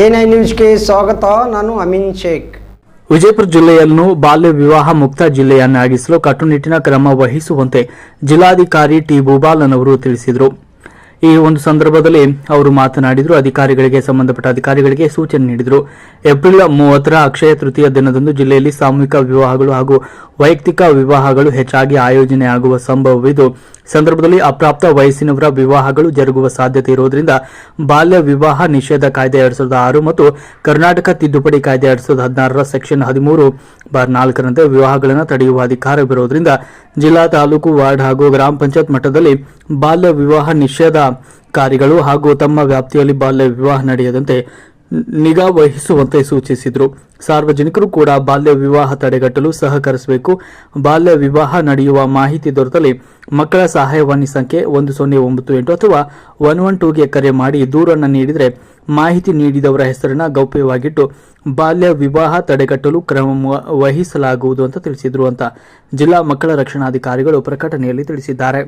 NI ನ್ಯೂಸ್ಗೆ ಸ್ವಾಗತ, ನಾನು ಅಮಿನ್ ಶೇಖ್. ವಿಜಯಪುರ ಜಿಲ್ಲೆಯನ್ನು ಬಾಲ್ಯ ವಿವಾಹ ಮುಕ್ತ ಜಿಲ್ಲೆಯನ್ನಾಗಿಸಲು ಕಟ್ಟುನಿಟ್ಟಿನ ಕ್ರಮ ವಹಿಸುವಂತೆ ಜಿಲ್ಲಾಧಿಕಾರಿ ಟಿ ಭೂಬಾಲನ್ ಅವರು ತಿಳಿಸಿದರು. ಈ ಒಂದು ಸಂದರ್ಭದಲ್ಲಿ ಅವರು ಮಾತನಾಡಿದರು, ಅಧಿಕಾರಿಗಳಿಗೆ ಸಂಬಂಧಪಟ್ಟ ಅಧಿಕಾರಿಗಳಿಗೆ ಸೂಚನೆ ನೀಡಿದರು. ಏಪ್ರಿಲ್ ಮೂವತ್ತರ ಅಕ್ಷಯ ತೃತೀಯ ದಿನದಂದು ಜಿಲ್ಲೆಯಲ್ಲಿ ಸಾಮೂಹಿಕ ವಿವಾಹಗಳು ಹಾಗೂ ವೈಯಕ್ತಿಕ ವಿವಾಹಗಳು ಹೆಚ್ಚಾಗಿ ಆಯೋಜನೆಯಾಗುವ ಸಂಭವವಿದ್ದು ಸಂದರ್ಭದಲ್ಲಿ ಅಪ್ರಾಪ್ತ ವಯಸ್ಸಿನವರ ವಿವಾಹಗಳು ಜರುಗುವ ಸಾಧ್ಯತೆ ಇರುವುದರಿಂದ ಬಾಲ್ಯ ವಿವಾಹ ನಿಷೇಧ ಕಾಯ್ದೆ ಎರಡ್ ಸಾವಿರದ ಆರು ಮತ್ತು ಕರ್ನಾಟಕ ತಿದ್ದುಪಡಿ ಕಾಯ್ದೆ ಎರಡ್ ಸಾವಿರದ ಹದಿನಾರರ ಸೆಕ್ಷನ್ ಹದಿಮೂರು ಬಾರ್ ನಾಲ್ಕರಂತೆ ವಿವಾಹಗಳನ್ನು ತಡೆಯುವ ಅಧಿಕಾರವಿರುವುದರಿಂದ ಜಿಲ್ಲಾ ತಾಲೂಕು ವಾರ್ಡ್ ಹಾಗೂ ಗ್ರಾಮ ಪಂಚಾಯತ್ ಮಟ್ಟದಲ್ಲಿ ಬಾಲ್ಯ ವಿವಾಹ ನಿಷೇಧಕಾರಿಗಳು ಹಾಗೂ ತಮ್ಮ ವ್ಯಾಪ್ತಿಯಲ್ಲಿ ಬಾಲ್ಯ ವಿವಾಹ ನಡೆಯದಂತೆ ನಿಗಾ ವಹಿಸುವಂತೆ ಸೂಚಿಸಿದರು. ಸಾರ್ವಜನಿಕರು ಕೂಡ ಬಾಲ್ಯ ವಿವಾಹ ತಡೆಗಟ್ಟಲು ಸಹಕರಿಸಬೇಕು. ಬಾಲ್ಯ ವಿವಾಹ ನಡೆಯುವ ಮಾಹಿತಿ ದೊರೆತಲ್ಲಿ ಮಕ್ಕಳ ಸಹಾಯವಾಣಿ ಸಂಖ್ಯೆ ಒಂದು ಸೊನ್ನೆ ಒಂಬತ್ತು ಎಂಟು ಅಥವಾ ಒನ್ ಒನ್ ಟೂಗೆ ಕರೆ ಮಾಡಿ ದೂರನ್ನು ನೀಡಿದರೆ ಮಾಹಿತಿ ನೀಡಿದವರ ಹೆಸರನ್ನ ಗೌಪ್ಯವಾಗಿಟ್ಟು ಬಾಲ್ಯ ವಿವಾಹ ತಡೆಗಟ್ಟಲು ಕ್ರಮ ವಹಿಸಲಾಗುವುದು ಅಂತ ತಿಳಿಸಿದರು ಅಂತ ಜಿಲ್ಲಾ ಮಕ್ಕಳ ರಕ್ಷಣಾಧಿಕಾರಿಗಳು ಪ್ರಕಟಣೆಯಲ್ಲಿ ತಿಳಿಸಿದ್ದಾರೆ.